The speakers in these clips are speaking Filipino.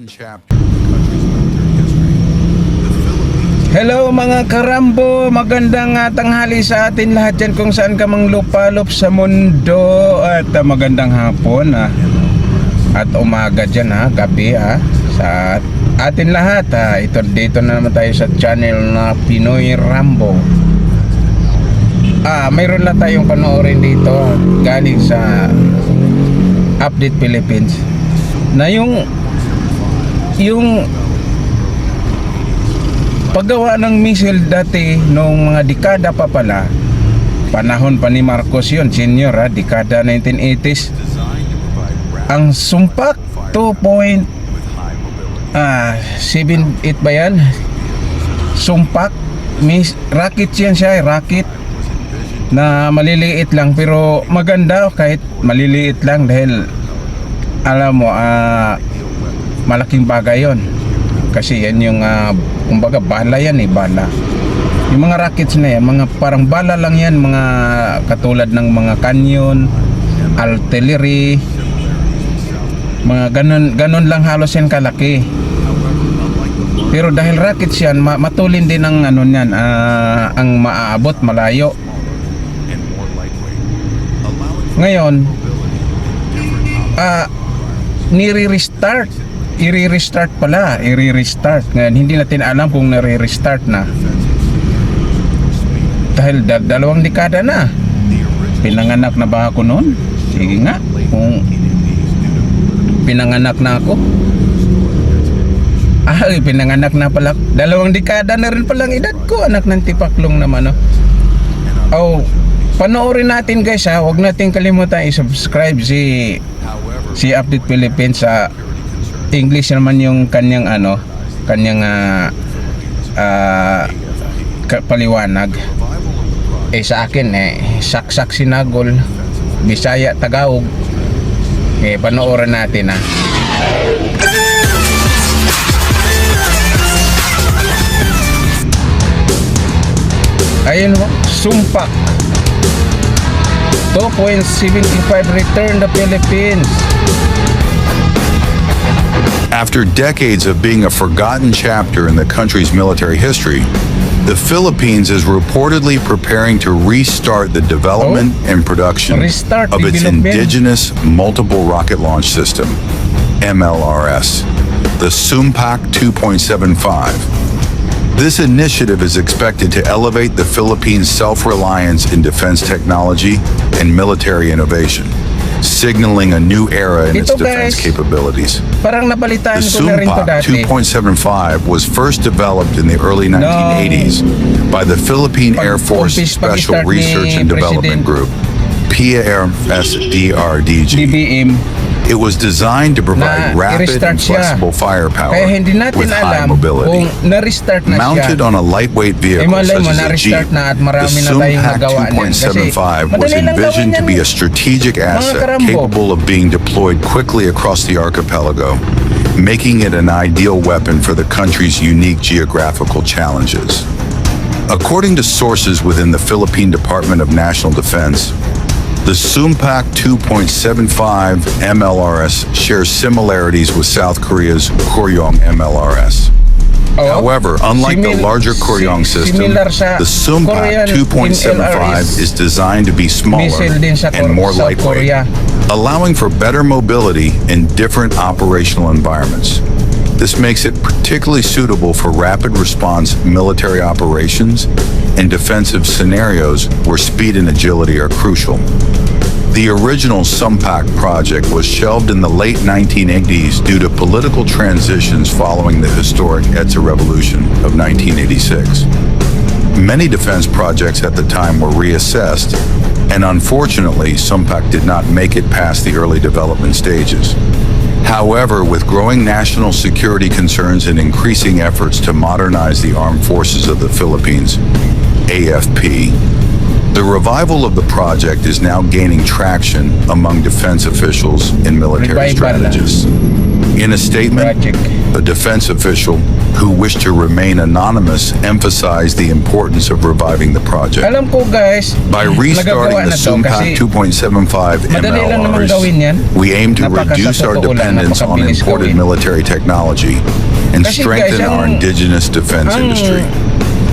forgotten chapter in the country's military history. Hello mga karambo, magandang ah, tanghali sa atin lahat dyan kung saan ka mang lupalop sa mundo at ah, magandang hapon ah. at umaga dyan ha, gabi ha sa atin lahat ha. Ito dito na naman tayo sa channel na Pinoy Rambo. Ah, mayroon lang tayong panoorin dito galing sa Update Philippines na yung yung paggawa ng missile dati nung mga dekada pa pala panahon pa ni Marcos yun senior ha dekada 1980s designed to provide rapid ang sumpak 2 point with high mobility. ah 7 8 ba yan sumpak mis rocket yan siya eh, rocket na maliliit lang pero maganda kahit maliliit lang dahil alam mo ah malaking bagay yon kasi yan yung ah, kumbaga bala yan eh bala. Yung mga rockets na yan mga parang bala lang yan mga katulad ng mga canyon artillery mga ganon ganon lang halos yan kalaki. Pero dahil rockets yan ma- matulin din ang ano niyan ah, ang maaabot malayo. Ngayon ah nire-restart i-restart pala i-restart ngayon hindi natin alam kung nare-restart na. Dahil da- dalawang dekada na. Pinanganak na ba ako noon? Sige nga. Kung pinanganak na ako. Ah pinanganak na pala. Dalawang dekada na rin palang edad ko anak ng tipaklong naman oh panoorin natin guys ha? Huwag natin kalimutan i-subscribe si si Update Philippines sa English naman yung kanyang ano kanyang ah, ka- paliwanag. Eh sa akin eh saksak sinagol Bisaya Tagalog. Eh panoorin natin ah. Ayun mo sumpak. 2.75 return the Philippines After decades of being a forgotten chapter in the country's military history, the Philippines is reportedly preparing to restart the development oh. and production Oh. Restart of its indigenous multiple rocket launch system, MLRS, the Sumpak 2.75. This initiative is expected to elevate the Philippines' self-reliance in defense technology and military innovation, signaling a new era in its Ito, defense guys. capabilities. parang nabalitaan The ko na rin to Sumpak dati 2.75 was first developed in the early 1980s by the Philippine Pag- Air Force Special pag-start ni Research and Development President. Group, PARSDRDG. DBM It was designed to provide rapid and flexible firepower hindi natin with high mobility. Mounted on a lightweight Eh vehicle such as a Jeep, the marami na tayong Sumpak nagawa niyan. Kasi 2.75 was envisioned to be a strategic asset capable of being deployed quickly across the archipelago, making it an ideal weapon for the country's unique geographical challenges. According to sources within the Philippine Department of National Defense, the Sumpak 2.75 MLRS shares similarities with South Korea's Koryong MLRS. Oo. Oh. However, unlike the larger Koryong si- system, the Sumpak 2.75 NLRS. is designed to be smaller Missile din sa and more South lightweight, Korea. allowing for better mobility in different operational environments. This makes it particularly suitable for rapid response military operations and defensive scenarios where speed and agility are crucial. The original Sumpak project was shelved in the late 1980s due to political transitions following the historic ETSA revolution of 1986. Many defense projects at the time were reassessed, and unfortunately, Sumpak did not make it past the early development stages. However, with growing national security concerns and increasing efforts to modernize the armed forces of the Philippines, AFP, the revival of the project is now gaining traction among defense officials and military strategists. In a statement, a defense official who wished to remain anonymous emphasized the importance of reviving the project. Alam ko guys, By restarting the Sumpak 2.75 madali lang naman MLRs, we aim to reduce our dependence on imported military technology and strengthen our indigenous defense industry.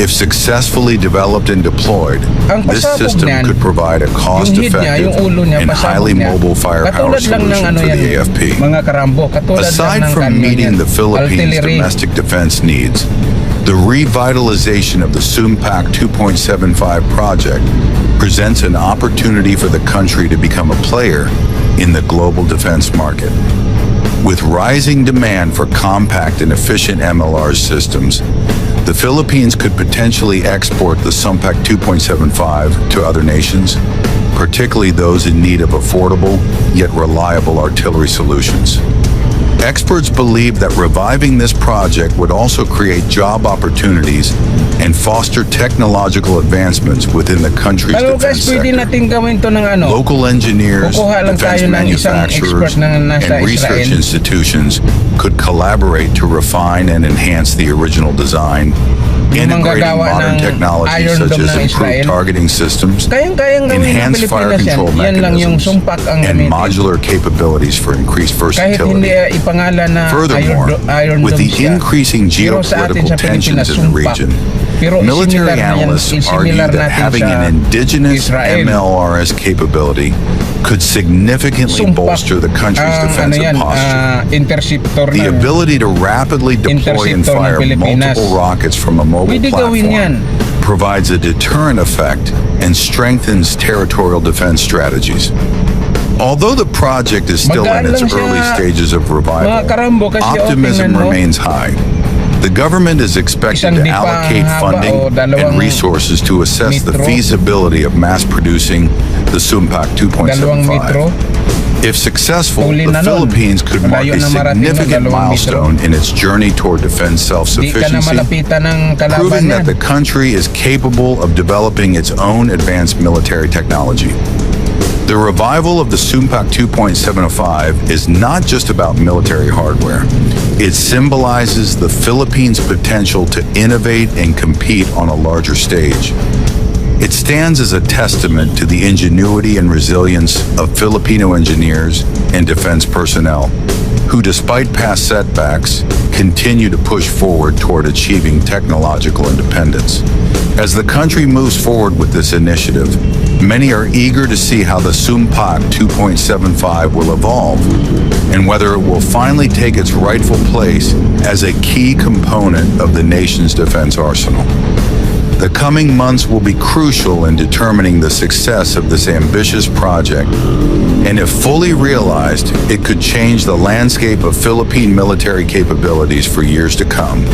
If successfully developed and deployed, Ang this pasabog system niyan, could provide a yung head niya, cost-effective and highly niya. mobile firepower Katulad lang ng solution ano yan, the AFP. mga karambo, katulad Aside lang ng from kanyon meeting yan. the Philippines' Artillery. domestic defense needs, the revitalization of the Sumpak 2.75 project presents an opportunity for the country to become a player in the global defense market. With rising demand for compact and efficient MLR systems, the Philippines could potentially export the Sumpak 2.75 to other nations, particularly those in need of affordable yet reliable artillery solutions. Experts believe that reviving this project would also create job opportunities and foster technological advancements within the country's guys, defense pwede sector. natin gawin to ng ano. Local engineers, defense ng manufacturers, nasa and research Israel. institutions could collaborate to refine and enhance the original design, integrating modern technologies such as improved targeting systems, enhanced fire control mechanisms, and modular capabilities for increased versatility. Furthermore, with the increasing geopolitical tensions in the region, military analysts argue that having an indigenous MLRS capability could significantly Sumpak bolster the country's ang ano defensive yan, posture. ah, interceptor The na. ability to rapidly deploy and Interceptor ng fire Pilipinas. multiple rockets from a mobile Pwede gawin yan. platform provides a deterrent effect and strengthens territorial defense strategies. Although the project is still in Magaan its lang siya, early stages of mga revival, karambo, kasi o, optimism tingnan mo. remains high. The government is expected to allocate funding and resources to assess the feasibility of mass producing the Sumpak 2.75. If successful, the. Philippines could mark a na marating nun, significant milestone in its journey toward defense Di ka na self-sufficiency, proving that the country is capable of developing its own advanced military technology. The revival of the Sumpak 2.75 is not just about military hardware. It symbolizes the Philippines' potential to innovate and compete on a larger stage. It stands as a testament to the ingenuity and resilience of Filipino engineers and defense personnel, who, despite past setbacks, continue to push forward toward achieving technological independence. As the country moves forward with this initiative, many are eager to see how the Sumpak 2.75 will evolve and whether it will finally take its rightful place as a key component of the nation's defense arsenal. The coming months will be crucial in determining the success of this ambitious project, and if fully realized, it could change the landscape of Philippine military capabilities for years to come.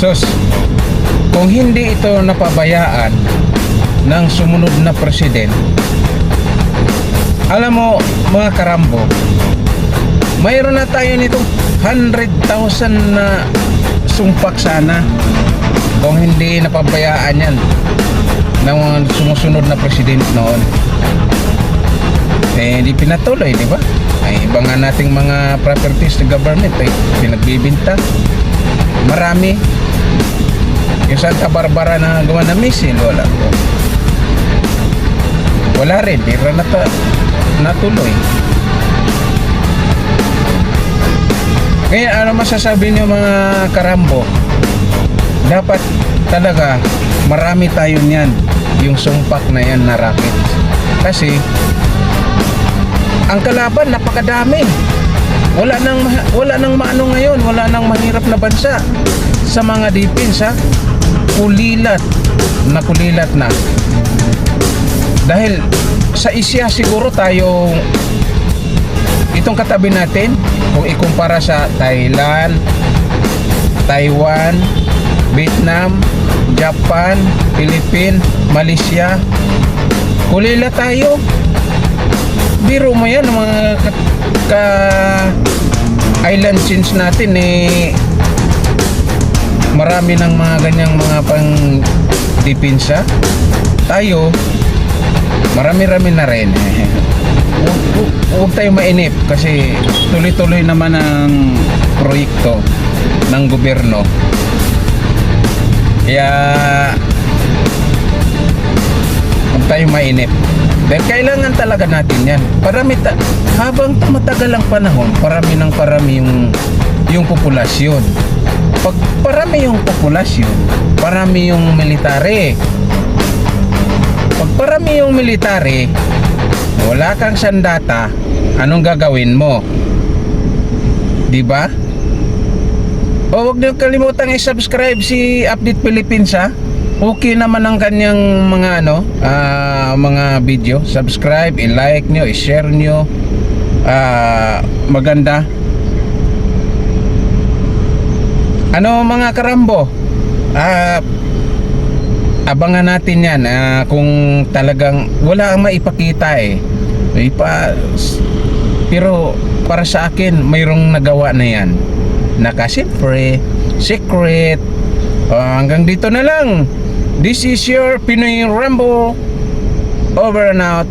Sus, kung hindi ito napabayaan ng sumunod na president, alam mo mga karambo, mayroon na tayo nitong 100,000 na sumpak sana kung hindi napabayaan yan ng mga sumusunod na president noon. Eh, hindi pinatuloy, di ba? Ay, iba nga nating mga properties ng government, eh, pinagbibinta. Marami. Yung Santa Barbara na gawa na missile, wala po. Wala rin, di rin nata, natuloy. Kaya ano masasabi niyo mga karambo? Dapat talaga marami tayo niyan yung sumpak na yan na rocket. Kasi ang kalaban napakadami. Wala nang wala nang maano ngayon, wala nang mahirap na bansa sa mga defense ha. Kulilat na kulilat na. Dahil sa Isya siguro tayo itong katabi natin kung ikumpara sa Thailand, Taiwan, Vietnam, Japan, Philippines, Malaysia, kulila tayo. Biro mo yan, mga ka- island chains natin eh marami ng mga ganyang mga pang depensa. Tayo, marami-rami na rin. Huwag- tayo mainip kasi tuloy-tuloy naman ang proyekto ng gobyerno. Kaya huwag tayo mainip. Dahil kailangan talaga natin yan. Parami ta- habang matagal ang panahon, parami ng parami yung, yung populasyon. Pag parami yung populasyon, parami yung military. Pag parami yung military, wala kang sandata, anong gagawin mo? 'Di ba? O wag niyo kalimutang i-subscribe si Update Philippines ha. Okay naman ang kanyang mga ano, ah, mga video. Subscribe, i-like niyo, i-share niyo. Ah, maganda. Ano mga karambo? Ah, abangan natin yan ah, kung talagang wala ang maipakita eh. May pa pero para sa akin mayroong nagawa na yan. Nakasipre secret. Ah, hanggang dito na lang. This is your Pinoy Rambo. Over and out